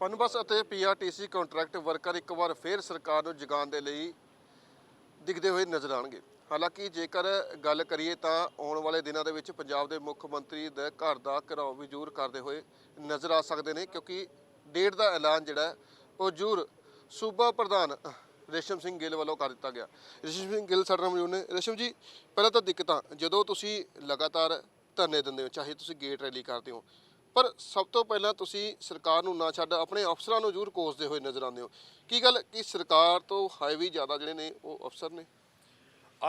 ਪਨਬਸ ਅਤੇ PRTC contract worker ਇੱਕ ਵਾਰ ਫੇਰ ਸਰਕਾਰ ਨੂੰ ਜਗਾਉਣ ਦੇ ਲਈ ਦਿਖਦੇ ਹੋਏ ਨਜ਼ਰ ਆਣਗੇ ਹਾਲਾਂਕਿ ਜੇਕਰ ਗੱਲ ਕਰੀਏ ਤਾਂ ਆਉਣ ਵਾਲੇ ਦਿਨਾਂ ਦੇ ਵਿੱਚ ਪੰਜਾਬ ਦੇ ਮੁੱਖ ਮੰਤਰੀ ਦੇ ਘਰ ਦਾ ਘਰਾਓ ਵੀ ਜ਼ਰੂਰ ਕਰਦੇ ਹੋਏ ਨਜ਼ਰ ਆ ਸਕਦੇ ਨੇ, ਕਿਉਂਕਿ ਡੇਟ ਦਾ ਐਲਾਨ ਜਿਹੜਾ ਉਹ ਜ਼ਰੂਰ ਸੂਬਾ ਪ੍ਰਧਾਨ ਰੇਸ਼ਮ ਸਿੰਘ ਗਿੱਲ ਵੱਲੋਂ ਕਰ ਦਿੱਤਾ ਗਿਆ। ਰੇਸ਼ਮ ਸਿੰਘ ਗਿੱਲ ਸਾਡੇ ਨਾਲ ਮੌਜੂਦ ਨੇ। ਰੇਸ਼ਮ ਜੀ, ਪਹਿਲਾਂ ਤਾਂ ਦਿੱਕਤਾਂ, ਜਦੋਂ ਤੁਸੀਂ ਲਗਾਤਾਰ ਧਰਨੇ ਦਿੰਦੇ ਹੋ, ਚਾਹੇ ਤੁਸੀਂ ਗੇਟ ਰੈਲੀ ਕਰਦੇ ਹੋ ਪਰ ਸਭ ਤੋਂ ਪਹਿਲਾਂ ਤੁਸੀਂ ਸਰਕਾਰ ਨੂੰ ਨਾ ਛੱਡ, ਆਪਣੇ ਅਫਸਰਾਂ ਨੂੰ ਜ਼ਰੂਰ ਕੋਸਦੇ ਹੋਏ ਨਜ਼ਰ ਆਉਂਦੇ ਹੋ। ਕੀ ਗੱਲ ਕਿ ਸਰਕਾਰ ਤੋਂ ਹਾਈ ਵੀ ਜ਼ਿਆਦਾ ਜਿਹੜੇ ਨੇ, ਉਹ ਅਫਸਰ ਨੇ?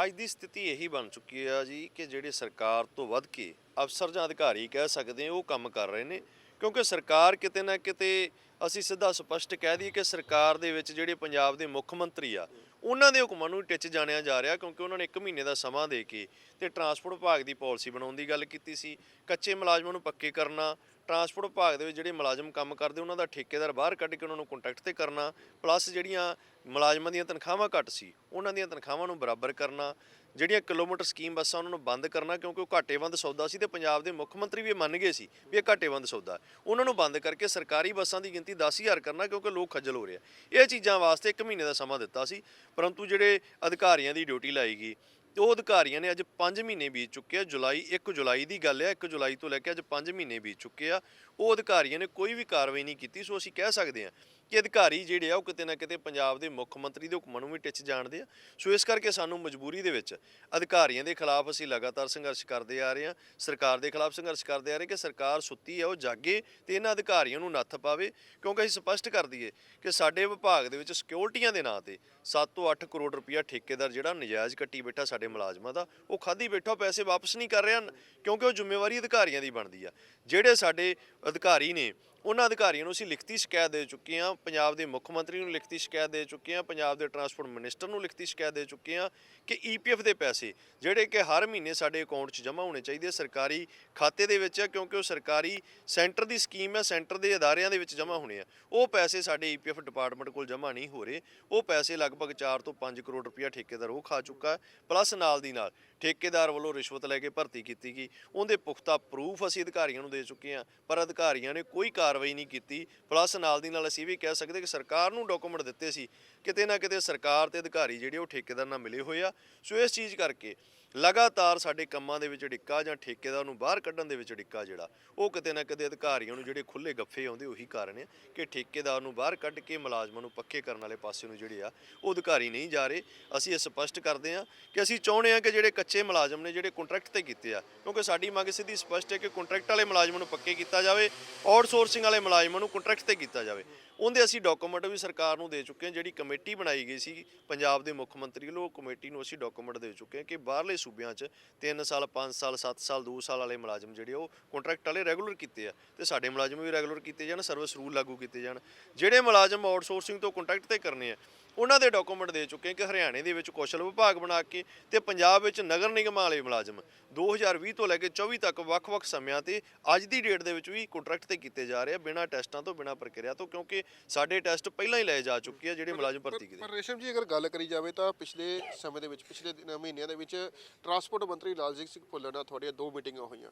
ਅੱਜ ਦੀ ਸਥਿਤੀ ਇਹੀ ਬਣ ਚੁੱਕੀ ਆ ਜੀ ਕਿ ਜਿਹੜੇ ਸਰਕਾਰ ਤੋਂ ਵੱਧ ਕੇ ਅਫਸਰ ਜਾਂ ਅਧਿਕਾਰੀ ਕਹਿ ਸਕਦੇ ਉਹ ਕੰਮ ਕਰ ਰਹੇ ਨੇ। ਕਿਉਂਕਿ ਸਰਕਾਰ ਕਿਤੇ ਨਾ ਕਿਤੇ, ਅਸੀਂ ਸਿੱਧਾ ਸਪਸ਼ਟ ਕਹਿ ਦਈਏ ਕਿ ਸਰਕਾਰ ਦੇ ਵਿੱਚ ਜਿਹੜੇ ਪੰਜਾਬ ਦੇ ਮੁੱਖ ਮੰਤਰੀ ਆ, ਉਹਨਾਂ ਦੇ ਹੁਕਮਾਂ ਨੂੰ ਟਿੱਚ ਜਾਣਿਆ ਜਾ ਰਿਹਾ ਕਿਉਂਕਿ ਉਹਨਾਂ ਨੇ 1 ਮਹੀਨੇ ਦਾ ਸਮਾਂ ਦੇ ਕੇ ਤੇ ਟਰਾਂਸਪੋਰਟ ਵਿਭਾਗ ਦੀ ਪਾਲਿਸੀ ਬਣਾਉਣ ਦੀ ਗੱਲ ਕੀਤੀ ਸੀ। ਕੱਚੇ ਮੁਲਾਜ਼ਮਾਂ ਨੂੰ ਪੱਕੇ ਕਰਨਾ ਟਰਾਂਸਪੋਰਟ ਵਿਭਾਗ ਦੇ ਵਿੱਚ ਜਿਹੜੇ ਮੁਲਾਜ਼ਮ ਕੰਮ ਕਰਦੇ, ਉਹਨਾਂ ਦਾ ਠੇਕੇਦਾਰ ਬਾਹਰ ਕੱਢ ਕੇ ਉਹਨਾਂ ਨੂੰ ਕੰਟੈਕਟ ਤੇ ਕਰਨਾ ਪਲੱਸ ਜਿਹੜੀਆਂ ਮੁਲਾਜ਼ਮਾਂ ਦੀਆਂ ਤਨਖਾਹਾਂ ਘੱਟ ਸੀ, ਉਹਨਾਂ ਦੀਆਂ ਤਨਖਾਹਾਂ ਨੂੰ ਬਰਾਬਰ ਕਰਨਾ, ਜਿਹੜੀਆਂ ਕਿਲੋਮੀਟਰ ਸਕੀਮ ਬੱਸਾਂ ਉਹਨਾਂ ਨੂੰ ਬੰਦ ਕਰਨਾ, ਕਿਉਂਕਿ ਉਹ ਘਾਟੇਵੰਦ ਸੌਦਾ ਸੀ ਤੇ ਪੰਜਾਬ ਦੇ ਮੁੱਖ ਮੰਤਰੀ ਵੀ ਇਹ ਮੰਨ ਗਏ ਸੀ ਵੀ ਇਹ ਘਾਟੇਵੰਦ ਸੌਦਾ। ਉਹਨਾਂ ਨੂੰ ਬੰਦ ਕਰਕੇ ਸਰਕਾਰੀ ਬੱਸਾਂ ਦੀ ਗਿਣਤੀ 10000 ਕਰਨਾ, ਕਿਉਂਕਿ ਲੋਕ ਖੱਜਲ ਹੋ ਰਹੇ ਆ। ਇਹ ਚੀਜ਼ਾਂ ਵਾਸਤੇ 1 ਮਹੀਨੇ ਦਾ ਸਮਾਂ ਦਿੱਤਾ ਸੀ, ਪਰੰਤੂ ਜਿਹੜੇ ਅਧਿਕਾਰੀਆਂ ਦੀ ਡਿਊਟੀ ਲਾਈ ਗਈ ਤੇ ਉਹ ਅਧਿਕਾਰੀਆਂ ਨੇ ਅੱਜ 5 ਮਹੀਨੇ ਬੀਤ ਚੁੱਕੇ ਆ। ਜੁਲਾਈ 1 ਜੁਲਾਈ ਦੀ ਗੱਲ ਹੈ 1 ਜੁਲਾਈ ਤੋਂ ਲੈ ਕੇ ਅੱਜ 5 ਮਹੀਨੇ ਬੀਤ ਚੁੱਕੇ ਆ। ਉਹ ਅਧਿਕਾਰੀਆਂ ਨੇ ਕੋਈ ਵੀ ਕਾਰਵਾਈ ਨਹੀਂ ਕੀਤੀ, ਸੋ ਅਸੀਂ ਕਹਿ ਸਕਦੇ ਹਾਂ ਕਿ ਅਧਿਕਾਰੀ ਜਿਹੜੇ ਆ, ਉਹ ਕਿਤੇ ਨਾ ਕਿਤੇ ਪੰਜਾਬ ਦੇ ਮੁੱਖ ਮੰਤਰੀ ਦੇ ਹੁਕਮਾਂ ਨੂੰ ਵੀ ਟਿੱਚ ਜਾਣਦੇ ਆ। ਸੋ ਇਸ ਕਰਕੇ ਸਾਨੂੰ ਮਜਬੂਰੀ ਦੇ ਵਿੱਚ ਅਧਿਕਾਰੀਆਂ ਦੇ ਖਿਲਾਫ ਅਸੀਂ ਲਗਾਤਾਰ ਸੰਘਰਸ਼ ਕਰਦੇ ਆ ਰਹੇ ਹਾਂ। ਸਰਕਾਰ ਦੇ ਖਿਲਾਫ ਸੰਘਰਸ਼ ਕਰਦੇ ਆ ਰਹੇ ਕਿ ਸਰਕਾਰ ਸੁੱਤੀ ਹੈ ਉਹ ਜਾਗੇ ਤੇ ਇਹਨਾਂ ਅਧਿਕਾਰੀਆਂ ਨੂੰ ਨੱਥ ਪਾਵੇ। ਕਿਉਂਕਿ ਅਸੀਂ ਸਪਸ਼ਟ ਕਰ ਦਈਏ ਕਿ ਸਾਡੇ ਵਿਭਾਗ ਦੇ ਵਿੱਚ ਸਿਕਿਉਰਟੀਆਂ ਦੇ ਨਾਂ ਤੇ 7 ਤੋਂ 8 ਕਰੋੜ ਰੁਪਇਆ ਠੇਕੇਦਾਰ ਜਿਹੜਾ ਨਜਾਇਜ਼ ਕੱਟੀ ਬੈਠਾ ਸਾਡੇ ਮੁਲਾਜ਼ਮਾਂ ਦਾ, ਉਹ ਖਾਦੀ ਬੈਠਾ ਪੈਸੇ ਵਾਪਸ ਨਹੀਂ ਕਰ ਰਿਹਾ ਕਿਉਂਕਿ ਉਹ ਜ਼ਿੰਮੇਵਾਰੀ ਅਧਿਕਾਰੀਆਂ ਦੀ ਬਣਦੀ ਆ। ਜਿਹੜੇ ਸਾਡੇ ਅਧਿਕਾਰੀ ਨੇ ਉਹਨਾਂ ਅਧਿਕਾਰੀਆਂ ਨੂੰ ਅਸੀਂ ਲਿਖਤੀ ਸ਼ਿਕਾਇਤ ਦੇ ਚੁੱਕੇ ਹਾਂ ਪੰਜਾਬ ਦੇ ਮੁੱਖ ਮੰਤਰੀ ਨੂੰ ਲਿਖਤੀ ਸ਼ਿਕਾਇਤ ਦੇ ਚੁੱਕੇ ਹਾਂ ਪੰਜਾਬ ਦੇ ਟਰਾਂਸਪੋਰਟ ਮਿਨਿਸਟਰ ਨੂੰ ਲਿਖਤੀ ਸ਼ਿਕਾਇਤ ਦੇ ਚੁੱਕੇ ਹਾਂ ਕਿ ਈਪੀਐਫ ਦੇ ਪੈਸੇ ਜਿਹੜੇ ਕਿ ਹਰ ਮਹੀਨੇ ਸਾਡੇ ਅਕਾਊਂਟ 'ਚ ਜਮ੍ਹਾਂ ਹੋਣੇ ਚਾਹੀਦੇ ਆ, ਸਰਕਾਰੀ ਖਾਤੇ ਦੇ ਵਿੱਚ ਆ ਕਿਉਂਕਿ ਉਹ ਸਰਕਾਰੀ ਸੈਂਟਰ ਦੀ ਸਕੀਮ ਹੈ ਸੈਂਟਰ ਦੇ ਅਦਾਰਿਆਂ ਦੇ ਵਿੱਚ ਜਮ੍ਹਾਂ ਹੋਣੇ ਆ। ਉਹ ਪੈਸੇ ਸਾਡੇ ਈਪੀਐਫ ਡਿਪਾਰਟਮੈਂਟ ਕੋਲ ਜਮ੍ਹਾਂ ਨਹੀਂ ਹੋ ਰਹੇ। ਉਹ ਪੈਸੇ ਲਗਭਗ 4 ਤੋਂ 5 ਕਰੋੜ ਰੁਪਇਆ ਠੇਕੇਦਾਰ ਉਹ ਖਾ ਚੁੱਕਾ ਪਲੱਸ ਨਾਲ ਦੀ ਨਾਲ ਠੇਕੇਦਾਰ ਵੱਲੋਂ ਰਿਸ਼ਵਤ ਲੈ ਕੇ ਭਰਤੀ ਕੀਤੀ ਗਈ। ਉਹਦੇ ਪੁਖਤਾ ਪ੍ਰੂਫ ਅਸੀਂ ਅਧਿਕਾਰੀਆਂ ਨੂੰ ਦੇ ਚੁੱਕੇ ਹਾਂ ਪਰ ਅਧਿਕਾਰੀਆਂ ਨੇ ਕੋਈ ਕਾਰ ਕਾਰਵਾਈ ਨਹੀਂ ਕੀਤੀ। ਪਲੱਸ ਨਾਲ ਦੀ ਨਾਲ ਅਸੀਂ ਵੀ ਕਹਿ ਸਕਦੇ ਕਿ ਸਰਕਾਰ ਨੂੰ ਡਾਕੂਮੈਂਟ ਦਿੱਤੇ ਸੀ। ਕਿਤੇ ਨਾ ਕਿਤੇ ਸਰਕਾਰ ਤੇ ਅਧਿਕਾਰੀ ਜਿਹੜੇ ਉਹ ਠੇਕੇਦਾਰ ਨਾਲ ਮਿਲੇ ਹੋਏ ਆ। ਸੋ ਇਸ ਚੀਜ਼ ਕਰਕੇ ਲਗਾਤਾਰ ਸਾਡੇ ਕੰਮਾਂ ਦੇ ਵਿੱਚ ਡਿੱਕਾ ਜਾਂ ਠੇਕੇਦਾਰ ਨੂੰ ਬਾਹਰ ਕੱਢਣ ਦੇ ਵਿੱਚ ਡਿੱਕਾ ਜਿਹੜਾ, ਉਹ ਕਿਤੇ ਨਾ ਕਿਤੇ ਅਧਿਕਾਰੀਆਂ ਨੂੰ ਜਿਹੜੇ ਖੁੱਲੇ ਗੱਫੇ ਆਉਂਦੇ, ਉਹੀ ਕਾਰਨ ਹੈ ਕਿ ਠੇਕੇਦਾਰ ਨੂੰ ਬਾਹਰ ਕੱਢ ਕੇ ਮੁਲਾਜ਼ਮਾਂ ਨੂੰ ਪੱਕੇ ਕਰਨ ਵਾਲੇ ਪਾਸੇ ਨੂੰ ਜਿਹੜੇ ਆ, ਉਹ ਅਧਿਕਾਰੀ ਨਹੀਂ ਜਾ ਰਹੇ। ਅਸੀਂ ਇਹ ਸਪਸ਼ਟ ਕਰਦੇ ਹਾਂ ਕਿ ਅਸੀਂ ਚਾਹੁੰਦੇ ਹਾਂ ਕਿ ਜਿਹੜੇ ਕੱਚੇ ਮੁਲਾਜ਼ਮ ਨੇ ਜਿਹੜੇ ਕੰਟਰੈਕਟ ਤੇ ਕੀਤੇ ਆ, ਕਿਉਂਕਿ ਸਾਡੀ ਮੰਗ ਸਿੱਧੀ ਸਪਸ਼ਟ ਹੈ ਕਿ ਕੰਟਰੈਕਟ ਵਾਲੇ ਮੁਲਾਜ਼ਮਾਂ ਨੂੰ ਪੱਕੇ ਕੀਤਾ ਜਾਵੇ ਆਊਟਸੋਰਸਿੰਗ ਵਾਲੇ ਮੁਲਾਜ਼ਮਾਂ ਨੂੰ ਕੰਟਰੈਕਟ ਤੇ ਕੀਤਾ ਜਾਵੇ। ਉਹਦੇ ਅਸੀਂ ਡਾਕੂਮੈਂਟ ਵੀ ਸਰਕਾਰ ਨੂੰ ਦੇ ਚੁੱਕੇ ਹਾਂ, ਜਿਹੜੀ ਕਮੇਟੀ ਬਣਾਈ ਗਈ ਸੀ, ਪੰਜਾਬ ਦੇ ਮੁੱਖ ਮੰਤਰੀ ਵੱਲੋਂ, ਉਹ ਕਮੇਟੀ ਨੂੰ ਅਸੀਂ ਡਾਕੂਮੈਂਟ ਦੇ ਚੁੱਕੇ ਹਾਂ ਕਿ ਬਾਹਰਲੇ ਸੂਬਿਆਂ 'ਚ 3 ਸਾਲ 5 ਸਾਲ 7 ਸਾਲ 2 ਸਾਲ ਵਾਲੇ ਮੁਲਾਜ਼ਮ ਜਿਹੜੇ ਉਹ ਕੰਟਰੈਕਟ ਵਾਲੇ ਰੈਗੂਲਰ ਕੀਤੇ ਆ ਤੇ ਸਾਡੇ ਮੁਲਾਜ਼ਮ ਵੀ ਰੈਗੂਲਰ ਕੀਤੇ ਜਾਣ ਸਰਵਿਸ ਰੂਲ ਲਾਗੂ ਕੀਤੇ ਜਾਣ। ਜਿਹੜੇ ਮੁਲਾਜ਼ਮ ਆਊਟਸੋਰਸਿੰਗ ਤੋਂ ਕੰਟਰੈਕਟ ਤੇ ਕਰਨੇ ਆ ਉਹਨਾਂ ਦੇ ਡਾਕੂਮੈਂਟ ਦੇ ਚੁੱਕੇ ਕਿ ਹਰਿਆਣੇ ਦੇ ਵਿੱਚ ਕੌਸ਼ਲ ਵਿਭਾਗ ਬਣਾ ਕੇ ਤੇ ਪੰਜਾਬ ਵਿੱਚ ਨਗਰ ਨਿਗਮਾਂ ਵਾਲੇ ਮੁਲਾਜ਼ਮ 2020 ਤੋਂ ਲੈ ਕੇ 24 ਤੱਕ ਵੱਖ-ਵੱਖ ਸਮਿਆਂ ਤੇ ਅੱਜ ਦੀ ਡੇਟ ਦੇ ਵਿੱਚ ਵੀ ਕੰਟਰੈਕਟ ਤੇ ਕੀਤੇ ਜਾ ਰਹੇ ਆ ਬਿਨਾਂ ਟੈਸਟਾਂ ਤੋਂ ਬਿਨਾਂ ਪ੍ਰਕਿਰਿਆ ਤੋਂ ਕਿਉਂਕਿ ਸਾਡੇ ਟੈਸਟ ਪਹਿਲਾਂ ਹੀ ਲਏ ਜਾ ਚੁੱਕੇ ਆ ਜਿਹੜੇ ਮੁਲਾਜ਼ਮ ਭਰਤੀ ਕੀਤੇ। ਪਰ ਰੇਸ਼ਮ ਜੀ ਅਗਰ ਗੱਲ ਕਰੀ ਜਾਵੇ ਤਾਂ ਪਿਛਲੇ ਸਮੇਂ ਦੇ ਵਿੱਚ ਪਿਛਲੇ ਦਿਨਾਂ ਮਹੀਨਿਆਂ ਦੇ ਵਿੱਚ ਟਰਾਂਸਪੋਰਟ ਮੰਤਰੀ ਲਾਲਜੀਤ ਸਿੰਘ ਭੁੱਲਰ ਨਾਲ ਤੁਹਾਡੀਆਂ ਦੋ ਮੀਟਿੰਗਾਂ ਹੋਈਆਂ।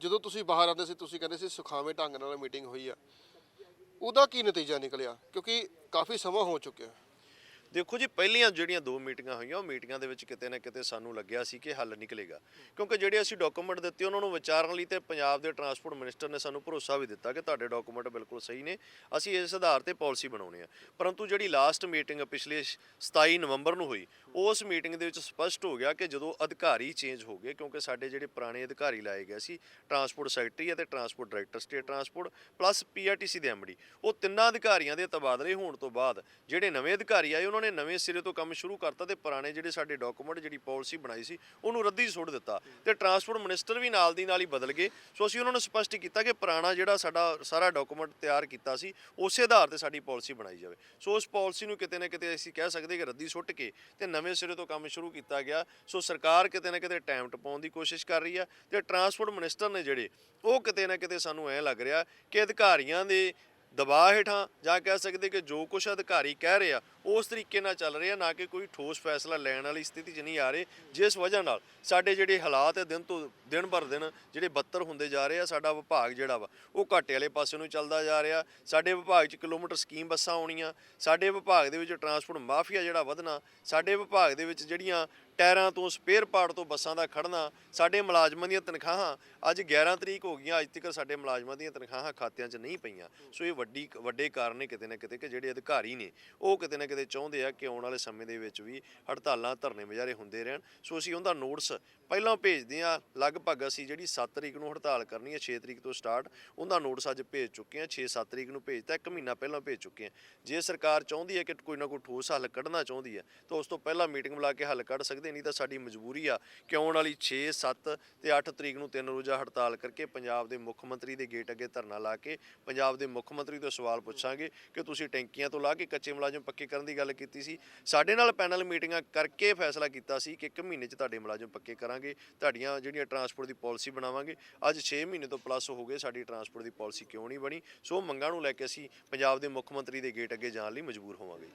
ਜਦੋਂ ਤੁਸੀਂ ਬਾਹਰ ਆਉਂਦੇ ਸੀ ਤੁਸੀਂ ਕਹਿੰਦੇ ਸੀ ਸੁਖਾਵੇਂ ਢੰਗ ਨਾਲ ਮੀਟਿੰਗ ਹੋਈ ਆ। ਉਹਦਾ ਕੀ ਨਤੀਜਾ ਨਿਕਲਿਆ? ਕਿਉਂਕਿ ਕਾਫੀ ਸਮਾਂ ਹੋ ਚੁੱਕਿਆ। ਦੇਖੋ ਜੀ, ਪਹਿਲੀਆਂ ਜਿਹੜੀਆਂ ਦੋ ਮੀਟਿੰਗਾਂ ਹੋਈਆਂ, ਉਹ ਮੀਟਿੰਗਾਂ ਦੇ ਵਿੱਚ ਕਿਤੇ ਨਾ ਕਿਤੇ ਸਾਨੂੰ ਲੱਗਿਆ ਸੀ ਕਿ ਹੱਲ ਨਿਕਲੇਗਾ। ਕਿਉਂਕਿ ਜਿਹੜੇ ਅਸੀਂ ਡਾਕੂਮੈਂਟ ਦਿੱਤੇ, ਉਹਨਾਂ ਨੂੰ ਵਿਚਾਰਨ ਲਈ ਤੇ ਪੰਜਾਬ ਦੇ ਟਰਾਂਸਪੋਰਟ ਮਿਨਿਸਟਰ ਨੇ ਸਾਨੂੰ ਭਰੋਸਾ ਵੀ ਦਿੱਤਾ ਕਿ ਤੁਹਾਡੇ ਡਾਕੂਮੈਂਟ ਬਿਲਕੁਲ ਸਹੀ ਨੇ, ਅਸੀਂ ਇਸ ਆਧਾਰ ਤੇ ਪਾਲਿਸੀ ਬਣਾਉਣੀ ਆ। ਪਰੰਤੂ ਜਿਹੜੀ ਲਾਸਟ ਮੀਟਿੰਗ ਪਿਛਲੇ 27 ਨਵੰਬਰ ਨੂੰ ਹੋਈ, ਉਸ ਮੀਟਿੰਗ ਦੇ ਵਿੱਚ ਸਪਸ਼ਟ ਹੋ ਗਿਆ ਕਿ ਜਦੋਂ ਅਧਿਕਾਰੀ ਚੇਂਜ ਹੋ ਗਏ, ਕਿਉਂਕਿ ਸਾਡੇ ਜਿਹੜੇ ਪੁਰਾਣੇ ਅਧਿਕਾਰੀ ਲਾਏ ਗਏ ਸੀ, ਟਰਾਂਸਪੋਰਟ ਸੈਕਟਰੀ ਅਤੇ transport director state transport, plus PRTC ਦੇ ਐਮਡੀ ਉਹ ਤਿੰਨਾਂ ਅਧਿਕਾਰੀਆਂ ਦੇ ਤਬਾਦਲੇ ਹੋਣ ਤੋਂ ਬਾਅਦ, ਜਿਹੜੇ ਨਵੇਂ ਅਧਿਕਾਰੀ ਆਏ, ਉਹਨਾਂ ਨੇ ਨਵੇਂ ਸਿਰੇ ਤੋਂ ਕੰਮ ਸ਼ੁਰੂ ਕਰਤਾ ਤੇ ਪੁਰਾਣੇ ਜਿਹੜੇ ਸਾਡੇ ਡਾਕੂਮੈਂਟ ਜਿਹੜੀ ਪਾਲਿਸੀ ਬਣਾਈ ਸੀ, ਉਹਨੂੰ ਰੱਦੀ ਸੁੱਟ ਦਿੱਤਾ ਤੇ ਟਰਾਂਸਪੋਰਟ ਮਿਨਿਸਟਰ ਵੀ ਨਾਲ ਦੀ ਨਾਲ ਹੀ ਬਦਲ ਗਏ। ਸੋ ਅਸੀਂ ਉਹਨਾਂ ਨੂੰ ਸਪਸ਼ਟ ਕੀਤਾ ਕਿ ਪੁਰਾਣਾ ਜਿਹੜਾ ਸਾਡਾ ਸਾਰਾ ਡਾਕੂਮੈਂਟ ਤਿਆਰ ਕੀਤਾ ਸੀ, ਉਸੇ ਆਧਾਰ ਤੇ ਸਾਡੀ ਪਾਲਿਸੀ ਬਣਾਈ ਜਾਵੇ। ਸੋ ਉਸ ਪਾਲਿਸੀ ਨੂੰ ਕਿਤੇ ਨਾ ਕਿਤੇ ਅਸੀਂ ਕਹਿ ਸਕਦੇ ਕਿ ਰੱਦੀ ਸੁੱਟ ਕੇ ਤੇ ਨਵੇਂ ਸਿਰੇ ਤੋਂ ਕੰਮ ਸ਼ੁਰੂ ਕੀਤਾ ਗਿਆ। ਸੋ ਸਰਕਾਰ ਕਿਤੇ ਨਾ ਕਿਤੇ ਟਾਈਮ ਟਪਾਉਣ ਦੀ ਕੋਸ਼ਿਸ਼ ਕਰ ਰਹੀ ਆ ਤੇ ਟਰਾਂਸਪੋਰਟ ਮਿਨਿਸਟਰ ਨੇ ਜਿਹੜੇ, ਉਹ ਕਿਤੇ ਨਾ ਕਿਤੇ ਸਾਨੂੰ ਐ ਲੱਗ ਰਿਹਾ ਕਿ ਅਧਿਕਾਰੀਆਂ ਦੇ ਦਬਾਅ ਹੇਠਾਂ ਜਾਂ ਕਹਿ ਸਕਦੇ ਕਿ ਜੋ ਕੁਝ ਅਧਿਕਾਰੀ ਕਹਿ ਰਹੇ ਆ ਉਸ ਤਰੀਕੇ ਨਾਲ ਚੱਲ ਰਹੇ ਆ ਨਾ ਕਿ ਕੋਈ ਠੋਸ ਫੈਸਲਾ ਲੈਣ ਵਾਲੀ ਸਥਿਤੀ 'ਚ ਨਹੀਂ ਆ ਰਹੇ। ਜਿਸ ਵਜ੍ਹਾ ਨਾਲ ਸਾਡੇ ਜਿਹੜੇ ਹਾਲਾਤ ਹੈ ਦਿਨ ਤੋਂ ਦਿਨ ਭਰ ਦਿਨ ਜਿਹੜੇ ਬੱਤਰ ਹੁੰਦੇ ਜਾ ਰਹੇ ਆ, ਸਾਡਾ ਵਿਭਾਗ ਜਿਹੜਾ ਵਾ, ਉਹ ਘਾਟੇ ਵਾਲੇ ਪਾਸੇ ਨੂੰ ਚੱਲਦਾ ਜਾ ਰਿਹਾ। ਸਾਡੇ ਵਿਭਾਗ 'ਚ ਕਿਲੋਮੀਟਰ ਸਕੀਮ ਬੱਸਾਂ ਆਉਣੀਆਂ, ਸਾਡੇ ਵਿਭਾਗ ਦੇ ਵਿੱਚ ਟਰਾਂਸਪੋਰਟ ਮਾਫੀਆ ਜਿਹੜਾ ਵਧਣਾ, ਸਾਡੇ ਵਿਭਾਗ ਦੇ ਵਿੱਚ ਜਿਹੜੀਆਂ ਟਾਇਰਾਂ ਤੋਂ ਸਪੇਅਰ ਪਾਰਟ ਤੋਂ ਬੱਸਾਂ ਦਾ ਖੜਨਾ ਸਾਡੇ ਮੁਲਾਜ਼ਮਾਂ ਦੀਆਂ ਤਨਖਾਹਾਂ, ਅੱਜ 11 ਤਰੀਕ ਹੋ ਗਈਆਂ, ਅੱਜ ਤੱਕ ਸਾਡੇ ਮੁਲਾਜ਼ਮਾਂ ਦੀਆਂ ਤਨਖਾਹਾਂ ਖਾਤਿਆਂ 'ਚ ਨਹੀਂ ਪਈਆਂ। ਸੋ ਇਹ ਵੱਡੀ, ਵੱਡੇ ਕਾਰਨ ਨੇ ਕਿਤੇ ਨਾ ਕਿਤੇ ਕਿ ਜਿਹੜੇ ਅਧਿਕਾਰੀ ਨੇ, ਉਹ ਕਿਤੇ ਨਾ ਕਿਤੇ ਚਾਹੁੰਦੇ ਆ ਕਿ ਆਉਣ ਵਾਲੇ ਸਮੇਂ ਦੇ ਵਿੱਚ ਵੀ ਹੜਤਾਲਾਂ ਧਰਨੇ ਮੁਜ਼ਾਹਰੇ ਹੁੰਦੇ ਰਹਿਣ। ਸੋ ਅਸੀਂ ਉਹਦਾ ਨੋਟਿਸ ਪਹਿਲਾਂ ਭੇਜਦੇ ਆ ਲਗਭਗ ਅਸੀਂ ਜਿਹੜੀ 7 ਤਰੀਕ ਨੂੰ ਹੜਤਾਲ ਕਰਨੀ ਹੈ 6 ਤਰੀਕ ਤੋਂ ਸਟਾਰਟ ਉਹਦਾ ਨੋਟਿਸ ਅੱਜ ਭੇਜ ਚੁੱਕੇ ਆ 6-7 ਤਰੀਕ ਨੂੰ ਭੇਜਤਾ, ਇੱਕ ਮਹੀਨਾ ਪਹਿਲਾਂ ਭੇਜ ਚੁੱਕੇ ਆ ਜੇ ਸਰਕਾਰ ਚਾਹੁੰਦੀ ਹੈ ਕਿ ਕੋਈ ਨਾ ਕੋਈ ਠੋਸ ਹੱਲ ਕੱਢਣਾ ਚਾਹੁੰਦੀ ਹੈ, ਤਾਂ ਉਸ ਤੋਂ ਪਹਿਲਾਂ ਮੀਟਿੰਗ ਬੁਲਾ ਕੇ ਹੱਲ ਕੱਢ ਸਕਦੇ, ਨਹੀਂ ਤਾਂ ਸਾਡੀ ਮਜਬੂਰੀ ਆ ਕਿ ਆਉਣ ਵਾਲੀ 6 7 ਤੇ 8 ਤਰੀਕ ਨੂੰ ਤਿੰਨ ਰੋਜ਼ਾ ਹੜਤਾਲ ਕਰਕੇ ਪੰਜਾਬ ਦੇ ਮੁੱਖ ਮੰਤਰੀ ਦੇ ਗੇਟ ਅੱਗੇ ਧਰਨਾ ਲਾ ਕੇ ਪੰਜਾਬ ਦੇ ਮੁੱਖ ਮੰਤਰੀ ਤੋਂ ਸਵਾਲ ਪੁੱਛਾਂਗੇ ਕਿ ਤੁਸੀਂ ਟੈਂਕੀਆਂ ਤੋਂ ਲਾ ਕੇ ਕੱਚੇ ਮੁਲਾਜ਼ਮ ਪੱਕੇ ਕਰ ਕਰਨ ਦੀ ਗੱਲ ਕੀਤੀ ਸੀ। ਸਾਡੇ ਨਾਲ ਪੈਨਲ ਮੀਟਿੰਗਾਂ ਕਰਕੇ ਫੈਸਲਾ ਕੀਤਾ ਸੀ ਕਿ ਇੱਕ ਮਹੀਨੇ 'ਚ ਤੁਹਾਡੇ ਮੁਲਾਜ਼ਮ ਪੱਕੇ ਕਰਾਂਗੇ, ਤੁਹਾਡੀਆਂ ਜਿਹੜੀਆਂ ਟਰਾਂਸਪੋਰਟ ਦੀ ਪਾਲਿਸੀ ਬਣਾਵਾਂਗੇ। ਅੱਜ 6 ਮਹੀਨੇ ਤੋਂ ਪਲੱਸ ਹੋ ਗਏ ਸਾਡੀ ਟਰਾਂਸਪੋਰਟ ਦੀ ਪਾਲਿਸੀ ਕਿਉਂ ਨਹੀਂ ਬਣੀ? ਸੋ ਮੰਗਾਂ ਨੂੰ ਲੈ ਕੇ ਅਸੀਂ ਪੰਜਾਬ ਦੇ ਮੁੱਖ ਮੰਤਰੀ ਦੇ ਗੇਟ ਅੱਗੇ ਜਾਣ ਲਈ ਮਜਬੂਰ ਹੋਵਾਂਗੇ।